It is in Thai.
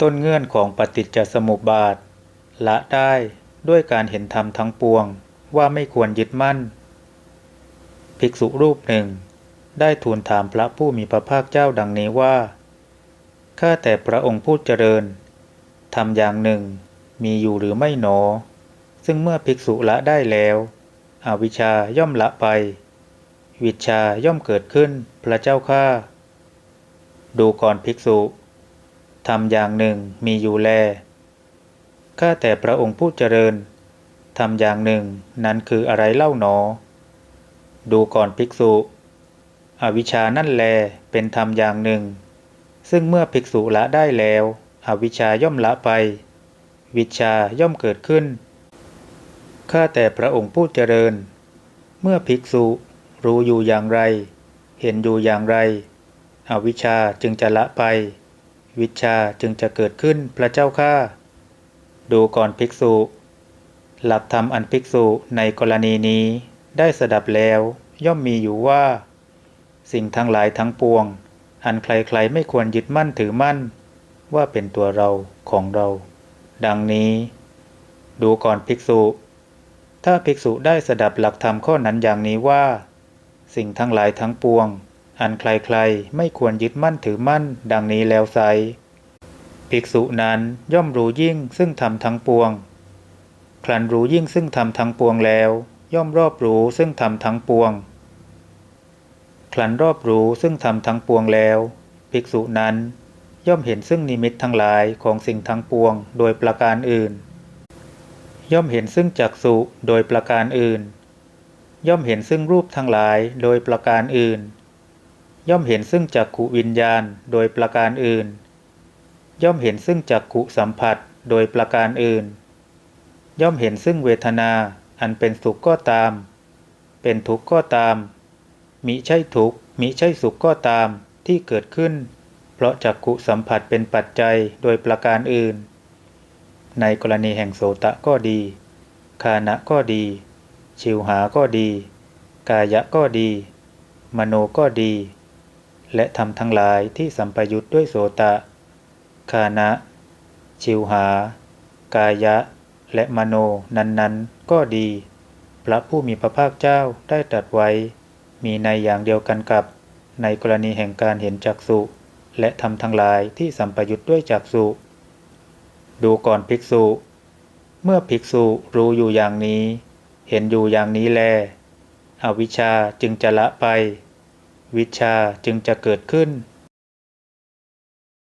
ต้นเงื่อนของปฏิจจสมุปบาท ละได้ด้วยการเห็นธรรมทั้งปวงว่าไม่ควรยึดมั่น ภิกษุรูปหนึ่ง ได้ทูลถามพระผู้มีพระภาคเจ้าดังนี้ว่า ข้าแต่พระองค์ผู้เจริญทำอย่างหนึ่งมีอยู่หรือไม่หนอ ซึ่งเมื่อภิกษุละได้แล้ว อวิชชาย่อมละไป วิชชาย่อมเกิดขึ้นพระเจ้าข้าดูก่อนภิกษุ ทำอย่างหนึ่งมีอยู่แล ข้าแต่พระองค์ผู้เจริญทำอย่างหนึ่งนั้นคืออะไรเล่าหนอ ดูก่อนภิกษุ อวิชานั่นแลเป็นธรรมอย่างหนึ่ง ซึ่งเมื่อภิกษุละได้แล้ว อวิชาย่อมละไป วิชชาย่อมเกิดขึ้น ข้าแต่พระองค์ผู้เจริญ เมื่อภิกษุรู้อยู่อย่างไร เห็นอยู่อย่างไร อวิชชาจึงจะละไป วิชาจึงจะเกิดขึ้นพระเจ้าข้าดูก่อนภิกษุ หลักธรรมอันภิกษุในกรณีนี้ได้สดับแล้วย่อมมีอยู่ว่า สิ่งทั้งหลายทั้งปวง อันใครๆไม่ควรยึดมั่นถือมั่น ว่าเป็นตัวเราของเรา ดังนี้ ดูก่อนภิกษุ ถ้าภิกษุได้สดับหลักธรรมข้อนั้นอย่างนี้ว่า สิ่งทั้งหลายทั้งปวง อันใครๆ ไม่ควรยึดมั่นถือมั่น ดังนี้แล้วไซภิกษุนั้นย่อมรู้ยิ่งซึ่งธรรมทั้งปวง ครันรู้ยิ่งซึ่งธรรมทั้งปวงแล้ว ย่อมรอบรู้ซึ่งธรรมทั้งปวง ครันรอบรู้ซึ่งธรรมทั้งปวงแล้ว ภิกษุนั้น ย่อมเห็นซึ่งนิมิตทั้งหลายของสิ่งทั้งปวง โดยประการอื่น ย่อมเห็นซึ่งจักษุโดยประการอื่น ย่อมเห็นซึ่งรูปทั้งหลายโดยประการอื่น ย่อมเห็นซึ่งจักขุวิญญาณโดยประการอื่น ย่อมเห็นซึ่งจักขุสัมผัสโดยประการอื่น ย่อมเห็นซึ่งเวทนาอันเป็นสุขก็ตาม เป็นทุกข์ก็ตาม มิใช่ทุกข์มิใช่สุขก็ตามที่เกิดขึ้น เพราะจักขุสัมผัสเป็นปัจจัยโดยประการอื่น ในกรณีแห่งโสตะก็ดี คานะก็ดี ชิวหาก็ดี กายะก็ดี มโนก็ดี และทำทั้งหลายที่สัมปยุทธ์ด้วยโสตะ คานะ ชิวหา กายะ และมโนนั้นๆ ก็ดี พระผู้มีพระภาคเจ้าได้ตรัสไว้ มีในอย่างเดียวกันกับ ในกรณีแห่งการเห็นจักษุและทำทั้งหลายที่สัมปยุทธ์ด้วยจักษุดูก่อนภิกษุ เมื่อภิกษุรู้อยู่อย่างนี้ เห็นอยู่อย่างนี้แล อวิชชาจึงจะละไป วิชาจึงจะเกิดขึ้น